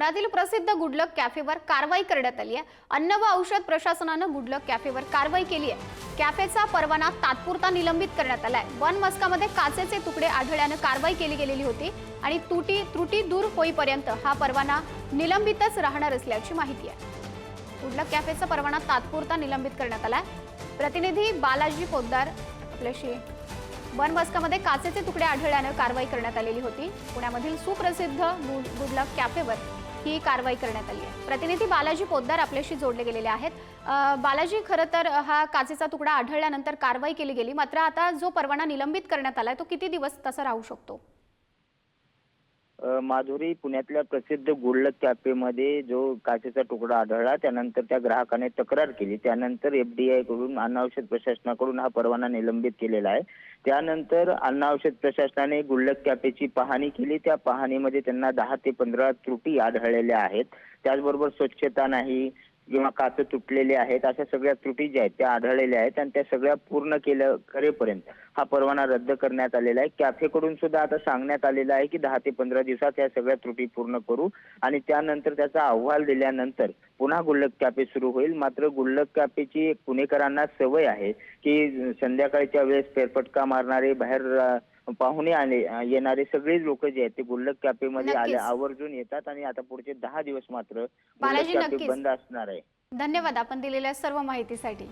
पुण्यातील प्रसिद्ध गुडलक कॅफेवर कारवाई करण्यात आली आहे. अन्न व औषध प्रशासनानं गुडलक कॅफेवर कारवाई केली आहे. कॅफेचा परवाना तात्पुरता निलंबित करण्यात आलाय. वन मस्कामध्ये काचेचे तुकडे आढळल्यानं कारवाई केली गेलेली होती आणि तुटी त्रुटी दूर होईपर्यंत हा परवाना निलंबितच राहणार असल्याची माहिती आहे. गुडलक कॅफेचा परवाना तात्पुरता निलंबित करण्यात आलाय. प्रतिनिधी बालाजी पोद्दार आपल्याशी. वन मस्कामध्ये काचेचे तुकडे आढळल्यानं कारवाई करण्यात आलेली होती. पुण्यामधील सुप्रसिद्ध गुड गुडलक कॅफेवर ही कारवाई करण्यात आली आहे. प्रतिनिधी बालाजी पोद्दार आपल्याशी जोडले गेलेले आहेत. बालाजी खरं तर हा काचेचा तुकडा आढळल्यानंतर कारवाई केली गेली. मात्र आता जो परवाना निलंबित करण्यात आलाय तो किती दिवस तसा राहू शकतो? माधुरी पुण्यातल्या प्रसिद्ध गुडलक कॅफेमध्ये जो काचेचा तुकडा आढळला त्यानंतर त्या ग्राहकाने तक्रार केली. त्यानंतर एफडीआयकडून अन्न औषध प्रशासनाकडून हा परवाना निलंबित केलेला आहे. त्यानंतर अन्न औषध प्रशासनाने गुडलक कॅफेची पाहणी केली. त्या पाहणीमध्ये त्यांना दहा ते पंधरा त्रुटी आढळलेल्या आहेत. त्याचबरोबर स्वच्छता नाही किंवा काच तुटलेले आहेत अशा सगळ्या त्रुटी ज्या आहेत त्या आढळलेल्या आहेत आणि त्या सगळ्या पूर्ण केल्या करेपर्यंत हा परवाना रद्द करण्यात आलेला आहे. कॅफेकडून सुद्धा आता सांगण्यात आलेलं आहे की दहा ते पंधरा दिवसात या सगळ्या त्रुटी पूर्ण करू आणि त्यानंतर त्याचा अहवाल दिल्यानंतर पुन्हा गुल्लक कॅफे सुरू होईल. मात्र गुल्लक कॅफेची पुणेकरांना सवय आहे की संध्याकाळच्या वेळेस फेरफटका मारणारे बाहेर पाहुणे आले येणारे सगळे लोक जे आहेत ते गुल्लक कॅफेमध्ये आले नक्कीच. आवर्जून येतात आणि आता पुढचे दहा दिवस मात्र बालाजी, गुल्लक कॅफे नक्कीच. बंद असणार आहे धन्यवाद आपण दिलेल्या सर्व माहितीसाठी